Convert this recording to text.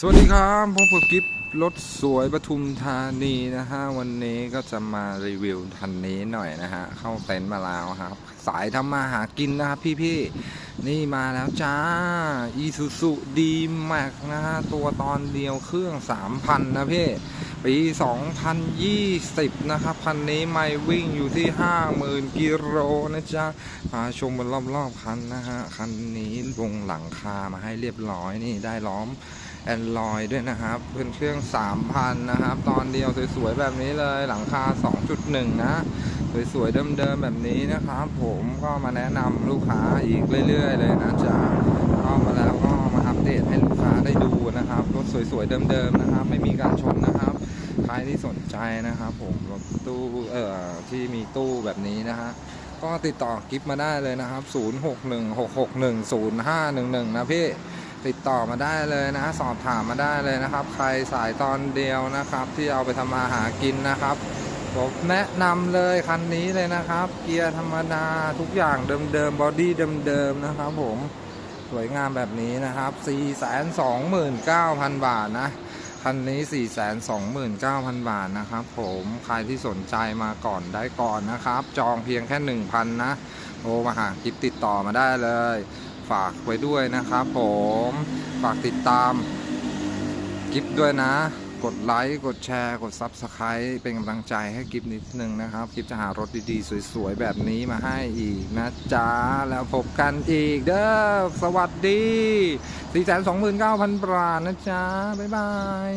สวัสดีครับพบกับกิฟรถสวยปทุมธานีนะฮะวันนี้ก็จะมารีวิวคันนี้หน่อยนะฮะเข้าเต็นท์มาแล้วครับ สายทำมาหากินนะครับพี่ๆนี่มาแล้วจ้าอีซูซูดีแม็กนะฮะตัวตอนเดียวเครื่อง 3,000 นะพี่ปี 2020 นะครับ คันนี้ไม่วิ่งอยู่ที่ 50,000 กิโลนะจ๊ะพาชมบนรอบๆคันนะฮะคันนี้ลงหลังคามาให้เรียบร้อยนี่ได้ล้อม แอนดรอยด้วยนะครับเพื่อนเครื่อง 3,000 นะครับ ตอนเดียวสวยๆแบบนี้เลยหลังคา 2.1 นะ สวยๆเดิมๆแบบนี้นะครับ ผมก็มาแนะนำลูกค้าอีกเรื่อยๆเลยนะจ๊ะก็มาแล้วก็มาอัปเดตให้ลูกค้าได้ดูนะครับรถสวยๆเดิมๆนะครับ ไม่มีการชนนะครับใครที่สนใจนะครับ ผมรถตู้เอ่อที่มีตู้แบบนี้นะฮะก็ติดต่อกิฟมาได้เลยนะครับ 0616610511 นะพี่ ติดต่อมาได้เลยนะสอบถามมาได้เลยนะครับ ใครสายตอนเดียวนะครับ ที่เอาไปทำมาหากินนะครับผมแนะนำเลยคันนี้เลยนะครับ เกียร์ธรรมดาทุกอย่างเดิมๆบอดี้เดิมๆนะครับ ผมสวยงามแบบนี้นะครับ 429,000 บาทนะ คันนี้ 429,000 บาทนะครับ ผมใครที่สนใจมาก่อนได้ก่อนนะครับ จองเพียงแค่ 1,000 นะโทรมาหากิฟติดต่อมาได้เลย ฝากไว้ด้วยนะครับผมฝากติดตามกิฟด้วยนะ กดไลค์ กดแชร์ กด Subscribe เป็นกำลังใจให้กิฟนิดนึงนะครับ กิฟจะหารถดีๆ สวยๆ แบบนี้มาให้อีกนะจ๊ะ แล้วพบกันอีกเด้อ สวัสดี 429,000 บาทนะจ๊ะ บ๊ายบาย